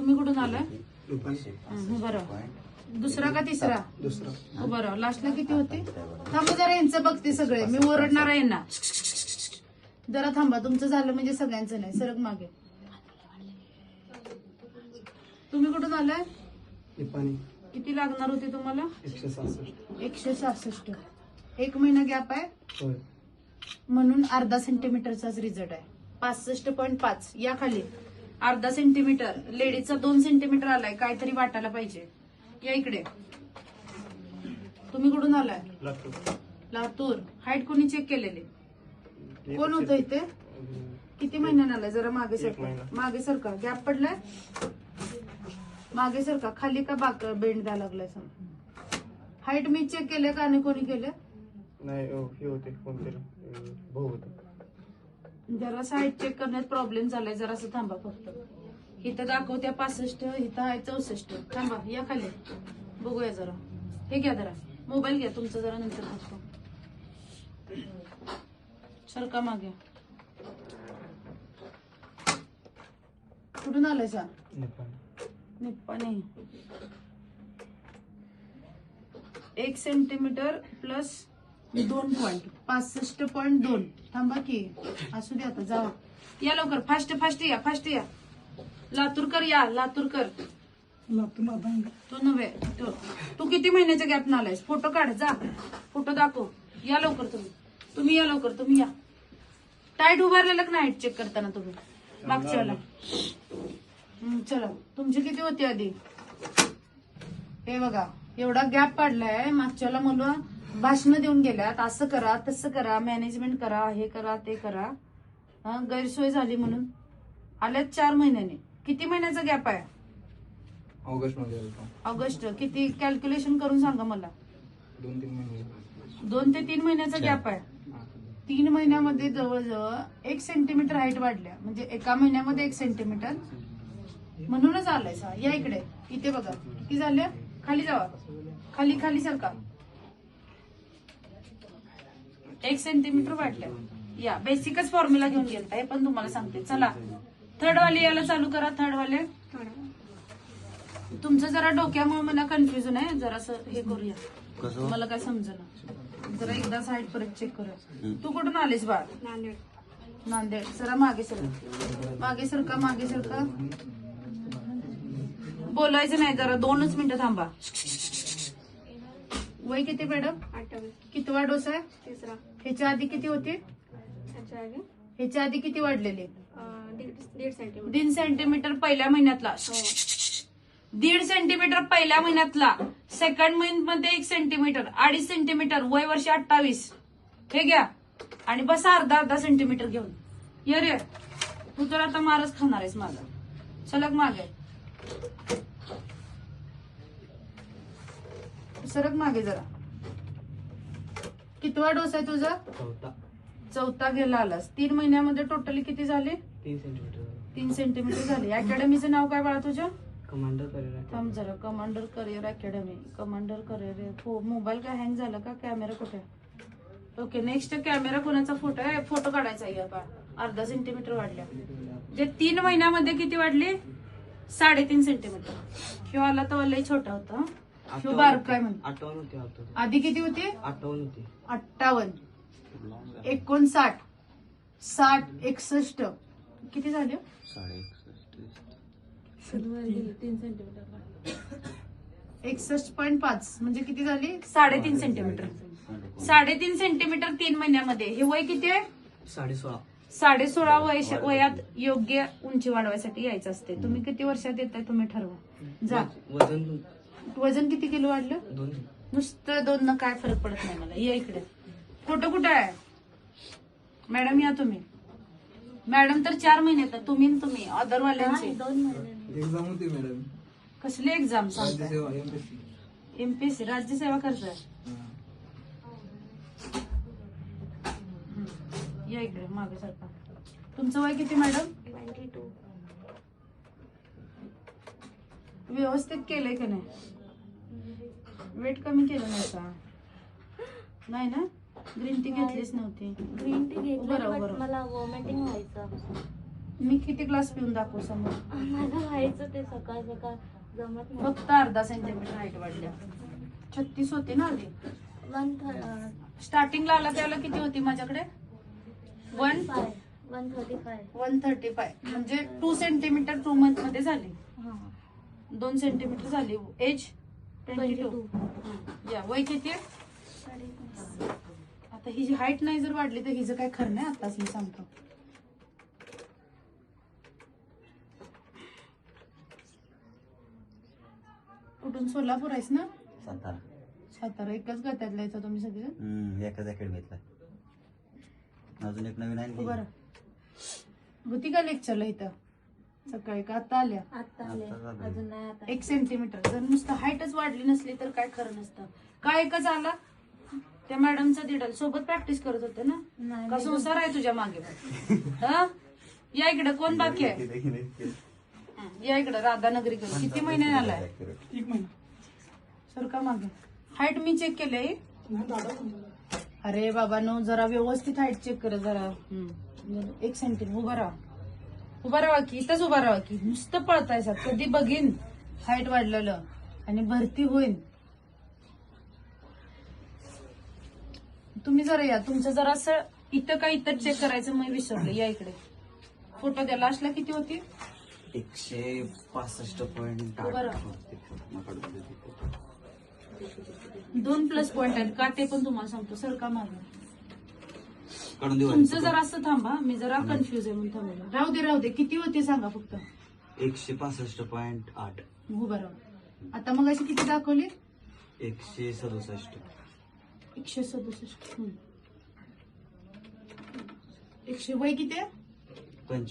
तुम्ही कुठून आलाय? राहा दुसरा का तिसरा? दुसरा. राहा लास्टला किती होते? थांबा जरा यांचं बघते सगळे. मी ओरडणार आहे यांना. जरा थांबा तुमचं झालं म्हणजे सगळ्यांचं नाही. सरक मागे. तुम्ही कुठून आलाय? किती लागणार होते तुम्हाला? एकशे सहासष्ट. एकशे सहासष्ट. एक महिना गॅप आहे? म्हणून अर्धा सेंटीमीटरचाच रिझल्ट आहे. पासष्ट पॉईंट पाच. या खाली. अर्धा सेंटीमीटर लेडीजचा दोन सेंटीमीटर आलाय काहीतरी वाटायला पाहिजे. या इकडे. तुम्ही कुठून आलाय? लातूर. हाईट कोणी चेक केलेली? कोण होतं इथे? किती महिन्यानं आलाय? जरा मागे सरका. मागे सरका. गॅप पडलाय? मागे सरका. खाली का बाक बेंड द्यायला लागलाय हाईट मी चेक केले का आणि कोणी केलं नाही हे होते कोणतरी. अं, भाऊ होता. जरा हाईट चेक करण्यात प्रॉब्लेम झालाय जरासं थांबा फक्त. इथं दाखवत्या पासष्ट इथं आहे चौसष्ट. थांबा या खाली. बघूया जरा. हे घ्या जरा. मोबाईल घ्या तुमचा जरा नंतर दाखव सरका मागे. कुठून आलाय सा? निपाणी. निप्पाणी एक सेंटीमीटर प्लस दोन पॉइंट पासष्ट पॉइंट दोन. थांबा की. असू दे आता जावा या लवकर. फास्ट फास्ट या फास्ट या. लातूरकर या लातूरकर. तू नव्हे तू तू किती महिन्याच्या गॅप आलायस फोटो काढ जा. फोटो दाखव. या लवकर तुम्ही. तुम्ही या लवकर तुम्ही या. टाईट उभारलेलं का नाही चेक करताना तुम्ही? मागच्या वेळेला. हं, चला. तुमची किती होती आधी? हे बघा एवढा गॅप पडलाय. मागच्याला मुलं भाषण देऊन गेल्यात असं करा तसं करा मॅनेजमेंट करा हे करा ते करा. गैरसोय झाली म्हणून. आल्यात चार महिन्याने. किती महिन्याचा गॅप आहे? ऑगस्टमध्ये ऑगस्ट. किती कॅल्क्युलेशन करून सांगा मला. दोन तीन महिने दोन ते तीन महिन्याचा गॅप आहे. तीन महिन्यामध्ये जवळजवळ एक सेंटीमीटर हाईट वाढल्या. म्हणजे एका महिन्यामध्ये एक सेंटीमीटर म्हणूनच आलाय सा या इकडे. इथे बघा. किती झाले? खाली जावा. खाली खाली सरका एक सेंटीमीटर वाढल्या या बेसिकच फॉर्म्युला घेऊन गेलता हे पण तुम्हाला सांगते. चला थर्ड वाले याला चालू करा थर्ड वाले. तुमचं जरा डोक्यामुळे मला कन्फ्युजन आहे. जरासं हे करूया. मला काय समजेना जरा एकदा साईड परत चेक करूया. तू कुठून आलीस बाळ? नांदेड. जरा मागे सरका. मागे सरका मागे सरका. बोलायचं नाही जरा दोनच मिनिटं थांबा. वय किती मॅडम? आठवी. कितवा डोस आहे? तिसरा. ह्याच्या आधी किती होती? त्याच्या आधी? ह्याच्या आधी किती वाढलेले? अं, दीड दीड सेंटीमीटर दीड सेंटीमीटर पहिल्या महिन्यातला. दीड सेंटीमीटर पहिल्या महिन्यातला. सेकंड महिन्यात मध्ये एक सेंटीमीटर अडीच सेंटीमीटर वय वर्ष अठ्ठावीस. हे घ्या. आणि बसा अर्धा अर्धा सेंटीमीटर घेऊन. ये रे. तू तर आता मारच खाणार आहेस माझा सलग मागे. सरक मागे जरा. कितवा डोस आहे तुझा? चौथा. चौथा गेला आलास. तीन महिन्यामध्ये टोटली किती झाले? तीन सेंटीमीटर तीन सेंटीमीटर झाले. अकॅडमीचं नाव काय बाळा तुझ्या कमांडर करेल थांब जरा. Commander career academy commander career हो मोबाईल काय हँग झाला का? कॅमेरा कुठे? ओके नेक्स्ट कॅमेरा कोणाचा फोटो आहे? फोटो काढायचा आहे बा अर्धा सेंटीमीटर वाढल्या. जे तीन महिन्यामध्ये किती वाढले? साडेतीन सेंटीमीटर ह्यो आला तर लय छोटा होता. बारका आहे म्हणून आठवण होती आधी किती होते? आठवण होती. अठ्ठावन्न. एकोणसाठ. साठ एकसष्ट. किती झाले? तीन सेंटीमीटर एकसष्ट पॉईंट पाच. म्हणजे किती झाली? साडेतीन सेंटीमीटर. साडेतीन सेंटीमीटर तीन महिन्यामध्ये. हे वय किती आहे? साडे सोळा. साडे सोळा वय वयात योग्य उंची वाढवायसाठी यायचं असते. तुम्ही किती वर्षात येताय तुम्ही ठरवा. जा. वजन वजन किती किलो वाढलं? दोन. नुसतं दोन न काय फरक पडत नाही मला. या इकडे. फोटो कुठे आहे? मॅडम या तुम्ही. मॅडम तर चार महिने येतात तुम्ही न तुम्ही अदरवाल्यांचे दोन महिने. एक्झाम होती मॅडम. कसले एक्झाम एमपीएससी एमपीएससी राज्यसेवा करताय. हं. या इकडे मागे सरका. तुमचं वय किती मॅडम? Twenty two. व्यवस्थित केलंय का नाही? वेट कमी केलं नाही का? नाही ना? ग्रीन टी घेतलीच नव्हती. ग्रीन टी घेतली बरं, but बरं. मला वॉमिटिंग व्हायचं. मी किती ग्लास पिऊन दाखवू समोर? मला व्हायचं ते सकाळ सकाळ. जमत नाही. फक्त अर्धा सेंटीमीटर हाईट वाढल्या. छत्तीस होती ना आधी. वन स्टार्टिंगला आला त्याला किती होती माझ्याकडे? One five one thirty five one thirty five म्हणजे टू सेंटीमीटर टू मंथमध्ये झाली. हां. दोन सेंटीमीटर झाली. Age twenty two 22. या वय किती आता ही जी हाईट नाही जर वाढली तर हिचं काय खरं नाही आताच मी सांगतो. कुठून सोलापूर आहेस ना? सातारा. सातारा एकच गत्यातला यायचा तुम्ही सगळे हम्म, एकाच अकॅडमीतला अजून एक नवीन आहे ना ती. बरं होती का लेक्चरला इथं. सकाळी का आता आल्या? आता आले आता झालं. अजून नाही आता एक सेंटीमीटर जर नुसतं हाईटच वाढली नसली तर काय खरं नसतं. काय एकच आला? त्या मॅडमचा दिडल. सोबत प्रॅक्टिस करत होते ना? नाही का संसार आहे तुझ्या मागे? हा? या इकडे. कोण बाकी आहे? हं, या इकडे. राधानगरीकडे किती महिने आलाय सर का मागे? हाईट मी चेक केले अरे बाबा नो जरा व्यवस्थित हाईट चेक कर जरा. हं. एक सेंटीमीटर उभा राहा. उभा राहा की इथंच उभा राहा की. नुसतं पळताय सर कधी बघीन हाईट वाढलेलं आणि भरती होईल तुम्ही जरा या. तुमचं जरा असं इथं का इथं चेक करायचं मी विसरले. या इकडे. फोटो द्या. लास्टला किती होती? एकशे पासष्ट पॉईंट दोन प्लस पॉइंट आहेत. का ते पण तुम्हाला सांगतो. सर का काढून देऊ तुमचं जरा असं थांबा मी जरा कन्फ्युज आहे म्हणून थांबवलं. राहू दे राहू दे. किती होते सांगा फक्त. एकशे पासष्ट पॉईंट आठ. उभं राहू आता मग अशी किती दाखवली? एकशे सदुसष्ट. एकशे सदुसष्ट. हम्म. एकशे वय किती आहे? पंचवीस